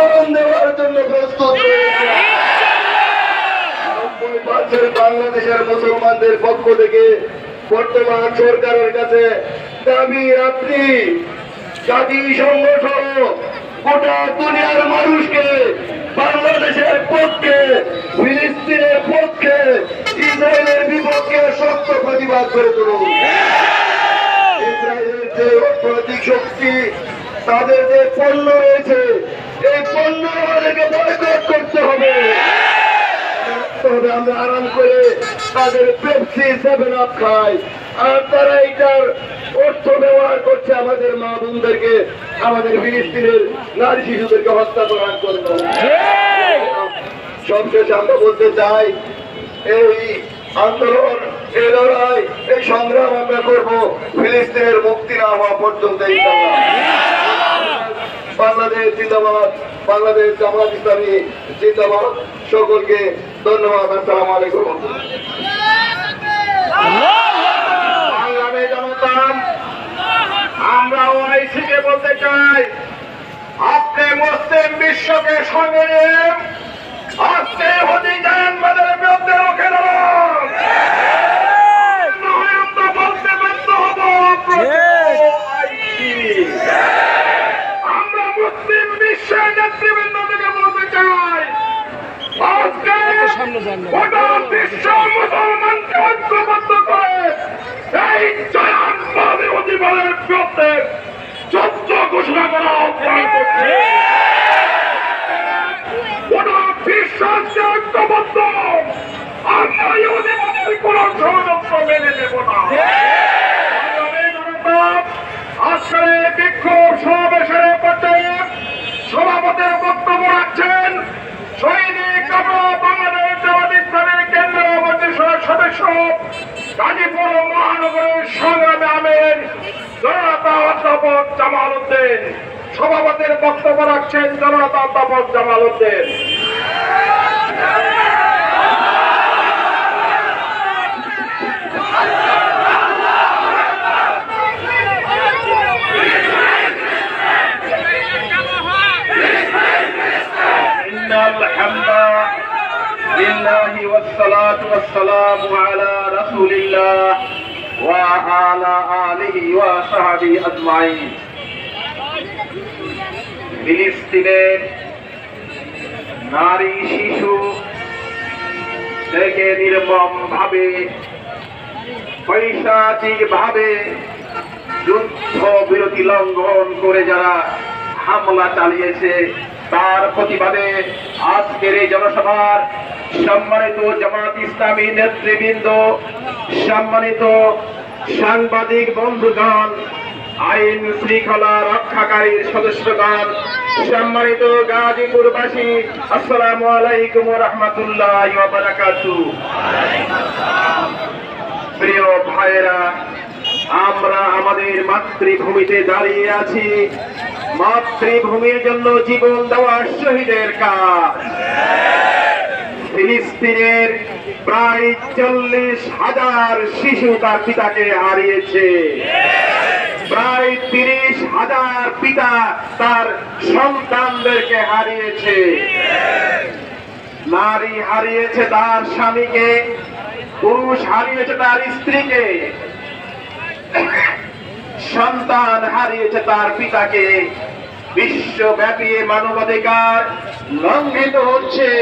জীবন দেওয়ার জন্য প্রস্তুত বাংলাদেশের মুসলমানদের পক্ষ থেকে বর্তমান সরকারের কাছে দাবি, আপনি জাতিসংঘ সহ গোটা দুনিয়ার মানুষকে, বাংলাদেশের পক্ষে, ফিলিস্তিনের পক্ষে, ইসরায়েলের বিপক্ষে শক্ত প্রতিবাদ করে তুলুন। ইসরায়েলের যে অর্থনৈতিক শক্তি তাদের যে পণ্য রয়েছে, এই পণ্য আমাদেরকে বয়কট করতে হবে। আমরা আরাম করে তাদের পেপসি সেভেন আপ খাই। আর তারা এইটার অর্থ ব্যবহার করছে আমাদের মা বোনদেরকে, আমাদের ফিলিস্তিনের নারী শিশুদেরকে হত্যা করার জন্য সবশেষে আমরা বলতে চাই, এই আন্দোলন, এই লড়াই, এই সংগ্রাম আমরা করব। ফিলিস্তিনের মুক্তি না হওয়া পর্যন্ত। বাংলাদেশ জিন্দাবাদ, বাংলাদেশ জামাত ইসলামী জিন্দাবাদ। সকলকে ধন্যবাদ, আসসালামু আলাইকুম। আমরা ওআইসিকে বলতে চাই, আপনি মুসলিম বিশ্বকে সঙ্গে আজকে রুখে দাঁড়ান নয় আমরা বলতে বাধ্য হব OIC আমরা মুসলিম বিশ্বের নেতৃবৃন্দ থেকে বলতে চাই। আজকে গোটা বিশ্ব সদস্য গাজীপুর মহানগরের সংগ্রামী জনতা অধ্যাপক জামাল উদ্দিন। সভাপতির বক্তব্য রাখছেন জনতা অধ্যাপক জামাল উদ্দিন। لله والصلاة والسلام على رسول الله وعلى آله وصحبه أجمعين ফিলিস্তিনের নারী শিশু দেখে নির্মম ভাবে পৈশাচিক ভাবে যুদ্ধ বিরতি লঙ্ঘন করে যারা হামলা চালিয়েছে তার প্রতিবাদে আজকের এই জনসভার সম্মানিত জামাত ইসলামী নেতৃবৃন্দ, সম্মানিত সাংবাদিক বন্ধুগণ, আইন শৃঙ্খলা রক্ষাকারীর সদস্যগণ, সম্মানিত গাজীপুরবাসী, আসসালামু আলাইকুম রহমতুল্লাহ প্রিয় ভাইয়েরা, আমরা আমাদের মাতৃভূমিতে দাঁড়িয়ে আছি। মাতৃভূমির জন্য জীবন দেওয়া শহীদের কাজ। ফিলিস্তিনের প্রায় চল্লিশ হাজার শিশু তার পিতাকে হারিয়েছে। প্রায় তিরিশ হাজার পিতা তার সন্তানদেরকে হারিয়েছে। নারী হারিয়েছে তার স্বামীকে, পুরুষ হারিয়েছে তার স্ত্রীকে, সন্তান হারিয়েছে তার পিতাকে। বিশ্বব্যাপী মানবাধিকার লঙ্ঘিত হচ্ছে।